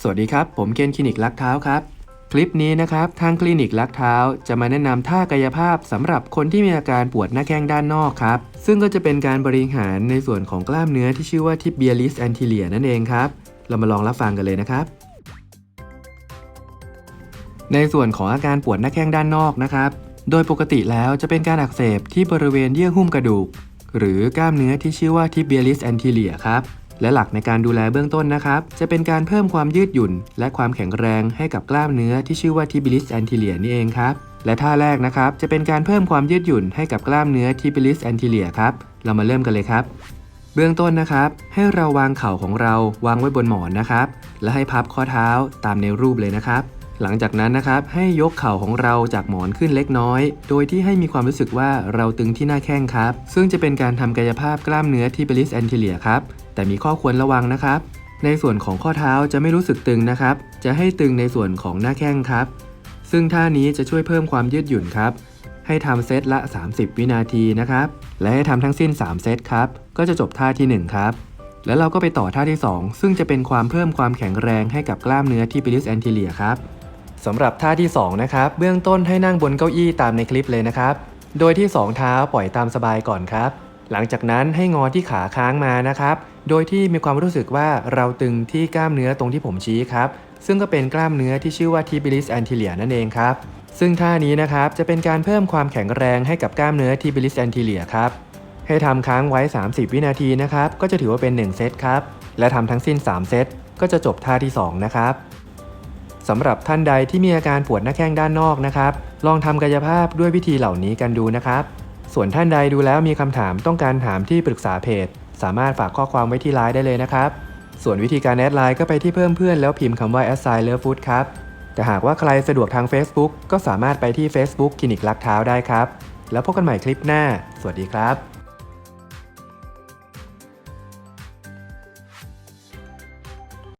สวัสดีครับ ผมเคนคลินิกลักเท้าครับ คลิปนี้นะครับทางคลินิกลักเท้าจะมาแนะนำท่ากายภาพสำหรับคนที่มีอาการปวดหน้าแข้งด้านนอกครับ ซึ่งก็จะเป็นการบริหารในส่วนของกล้ามเนื้อที่ชื่อว่าทิเบียลิสแอนติเลียนั่นเองครับ เรามาลองรับฟังกันเลยนะครับ ในส่วนของอาการปวดหน้าแข้งด้านนอกนะครับ โดยปกติแล้วจะเป็นการอักเสบที่บริเวณเยื่อหุ้มกระดูก หรือกล้ามเนื้อที่ชื่อว่าทิเบียลิสแอนติเลียครับ และหลักในการดูแลเบื้องต้นนะครับ จะเป็นการเพิ่มความยืดหยุ่น และความแข็งแรงให้กับกล้ามเนื้อที่ชื่อว่าทิบิลิสแอนติเลียนี่เองครับ และท่าแรกนะครับ จะเป็นการเพิ่มความยืดหยุ่นให้กับกล้ามเนื้อทิบิลิสแอนติเลียครับ เรามาเริ่มกันเลยครับ เบื้องต้นนะครับ ให้เราวางเข่าของเราวางไว้บนหมอนนะครับ และให้พับข้อเท้าตามในรูปเลยนะครับ หลังจากนั้นนะครับให้ยกเข่าของเราจากหมอนขึ้นเล็กน้อย โดยที่ให้มีความรู้สึกว่าเราตึงที่หน้าแข้งครับ ซึ่งจะเป็นการทำกายภาพกล้ามเนื้อที่เบลิสแอนติเลียครับ แต่มีข้อควรระวังนะครับ ในส่วนของข้อเท้าจะไม่รู้สึกตึงนะครับ จะให้ตึงในส่วนของหน้าแข้งครับ ซึ่งท่านี้จะช่วยเพิ่มความยืดหยุ่นครับ ให้ทำเซตละ 30 วินาทีนะครับ และให้ทำทั้งสิ้น 3 เซตครับ ก็จะจบท่าทีหนึ่1 ครับแล้วเราก็ไปต่อท่าที่ 2 ซึ่งจะเป็นความเพิ่มความแข็งแรงให้กับกล้ามเนื้อที่ปิลิสแอนติเลียครับ สำหรับท่าที่ 2 นะครับ เบื้องต้นให้นั่งบนเก้าอี้ตามในคลิปเลยนะครับ โดยที่ 2 เท้าปล่อยตามสบายก่อนครับ หลังจากนั้นให้งอที่ขาค้างมานะครับ โดยที่มีความรู้สึกว่าเราตึงที่กล้ามเนื้อตรงที่ผมชี้ครับ ซึ่งก็เป็นกล้ามเนื้อที่ชื่อว่าทิบิลิสแอนติเลียนั่นเองครับ ซึ่งท่านี้นะครับจะเป็นการเพิ่มความแข็งแรงให้กับกล้ามเนื้อทิบิลิสแอนติเลียครับ ให้ทำค้างไว้ 30 วินาทีนะครับ ก็จะถือว่าเป็น 1 เซตครับ และทำทั้งสิ้น 3 เซต ก็จะจบท่าที่ 2 นะครับ สำหรับท่านใดที่มีอาการปวดหน้าแข้งด้านนอกนะครับ ลองทำกายภาพด้วยวิธีเหล่านี้กันดูนะครับ ส่วนท่านใดดูแล้วมีคำถามต้องการถามที่ปรึกษาเพจ สามารถฝากข้อความไว้ที่ไลน์ได้เลยนะครับ ส่วนวิธีการแอดไลน์ก็ไปที่เพิ่มเพื่อนแล้วพิมพ์คำว่า a s s i g n love food ครับ แต่หากว่าใครสะดวกทาง Facebook ก็สามารถไปที่ Facebook คลินิกลักเท้าได้ครับ แล้วพบกันใหม่คลิปหน้า สวัสดีครับ